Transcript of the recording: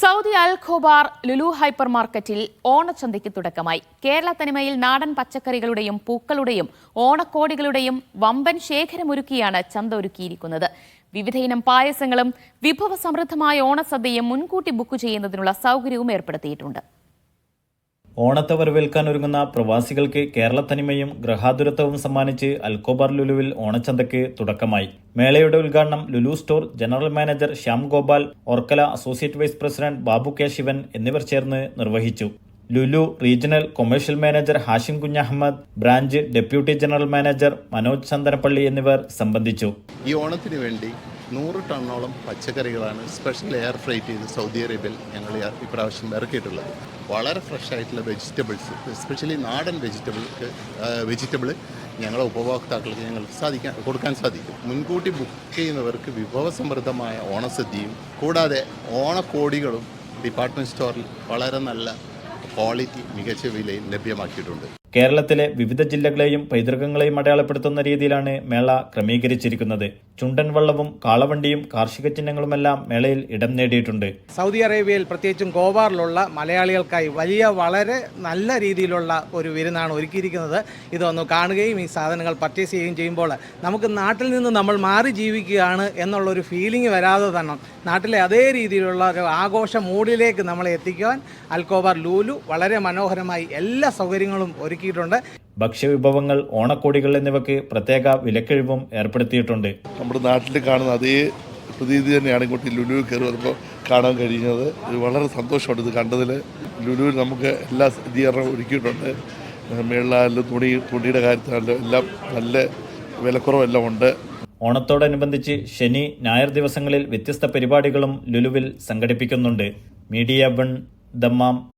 Saudi Al Khobar Lulu hyper മാർക്കറ്റിൽ ഓണച്ചന്തയ്ക്ക് തുടക്കമായി. കേരള തനിമയിൽ നാടൻ പച്ചക്കറികളുടെയും പൂക്കളുടെയും ഓണക്കോടികളുടെയും വമ്പൻ ശേഖരമൊരുക്കിയാണ് ചന്ത ഒരുക്കിയിരിക്കുന്നത്. വിവിധയിനം പായസങ്ങളും വിഭവ സമൃദ്ധമായ ഓണസദ്യയും മുൻകൂട്ടി ബുക്ക് ചെയ്യുന്നതിനുള്ള സൗകര്യവും ഏർപ്പെടുത്തിയിട്ടുണ്ട്. ഓണത്തെ വരവേൽക്കാൻ ഒരുങ്ങുന്ന പ്രവാസികൾക്ക് കേരളത്തനിമയും ഗ്രഹാതുരത്വവും സമ്മാനിച്ച് അൽക്കോബാർ ലുലുവിൽ ഓണച്ചന്തയ്ക്ക് തുടക്കമായി. മേളയുടെ ഉദ്ഘാടനം Lulu store general manager Shyam Gopal Orkla associate vice president Babu K Sivan എന്നിവർ ചേർന്ന് നിർവഹിച്ചു. Lulu regional commercial manager Hashim Kunjahammed branch deputy general manager Manoj Chandanappally എന്നിവർ സംബന്ധിച്ചു. ഈ ഓണത്തിന് വേണ്ടി നൂറ് ടണ്ണോളം പച്ചക്കറികളാണ് സ്പെഷ്യൽ എയർ ഫ്രൈറ്റ് ചെയ്ത് സൗദി അറേബ്യയിൽ ഞങ്ങൾ ഇപ്രാവശ്യം ഇറക്കിയിട്ടുള്ളത്. വളരെ ഫ്രഷ് ആയിട്ടുള്ള വെജിറ്റബിൾസ് എസ്പെഷ്യലി നാടൻ വെജിറ്റബിൾക്ക് വെജിറ്റബിൾ ഞങ്ങളെ ഉപഭോക്താക്കൾക്ക് ഞങ്ങൾ സാധിക്കാൻ കൊടുക്കാൻ സാധിക്കും. മുൻകൂട്ടി ബുക്ക് ചെയ്യുന്നവർക്ക് വിഭവസമൃദ്ധമായ ഓണസദ്യയും കൂടാതെ ഓണക്കോടികളും ഡിപ്പാർട്ട്മെന്റ് സ്റ്റോറിൽ വളരെ നല്ല ക്വാളിറ്റി മികച്ച വിലയിൽ ലഭ്യമാക്കിയിട്ടുണ്ട്. കേരളത്തിലെ വിവിധ ജില്ലകളെയും പൈതൃകങ്ങളെയും അടയാളപ്പെടുത്തുന്ന രീതിയിലാണ് മേള ക്രമീകരിച്ചിരിക്കുന്നത്. ചുണ്ടൻ വള്ളവും കാളവണ്ടിയും കാർഷിക ചിഹ്നങ്ങളുമെല്ലാം മേളയിൽ ഇടം നേടിയിട്ടുണ്ട്. സൗദി അറേബ്യയിൽ പ്രത്യേകിച്ചും ഗോവാറിലുള്ള മലയാളികൾക്കായി വലിയ വളരെ നല്ല രീതിയിലുള്ള ഒരു വിരുന്നാണ് ഒരുക്കിയിരിക്കുന്നത്. ഇതൊന്ന് കാണുകയും ഈ സാധനങ്ങൾ പർച്ചേസ് ചെയ്യുകയും ചെയ്യുമ്പോൾ നമുക്ക് നാട്ടിൽ നിന്ന് നമ്മൾ മാറി ജീവിക്കുകയാണ് എന്നുള്ള ഒരു ഫീലിംഗ് വരാതെ തന്നെ നാട്ടിലെ അതേ രീതിയിലുള്ള ഒരു ആഘോഷ മൂഡിലേക്ക് നമ്മളെ എത്തിക്കുവാൻ അൽക്കോബാർ ലൂലു വളരെ മനോഹരമായി എല്ലാ സൗകര്യങ്ങളും ഒരുക്കിയിട്ടുണ്ട്. ഭക്ഷ്യവിഭവങ്ങൾ ഓണക്കോടികൾ എന്നിവയ്ക്ക് പ്രത്യേക വിലക്കിഴിവും ഏർപ്പെടുത്തിയിട്ടുണ്ട്. നമ്മുടെ നാട്ടിൽ കാണുന്ന അതേ പ്രതീതി തന്നെയാണ് ഇങ്ങോട്ട് ലുലു കയറി വരുമ്പോൾ കാണാൻ കഴിയുന്നത് വളരെ സന്തോഷമുണ്ട് ഇത് കണ്ടതിൽ. ലുലുവിൽ നമുക്ക് എല്ലാ സജ്ജീകരണവും ഒരുക്കിയിട്ടുണ്ട്. മേളിലായാലും തുണി തുണിയുടെ കാര്യത്തിലായാലും എല്ലാം നല്ല വിലക്കുറവെല്ലാം ഉണ്ട്. ഓണത്തോടനുബന്ധിച്ച് ശനി ഞായർ ദിവസങ്ങളിൽ വ്യത്യസ്ത പരിപാടികളും ലുലുവിൽ സംഘടിപ്പിക്കുന്നുണ്ട്. Media bun Dammam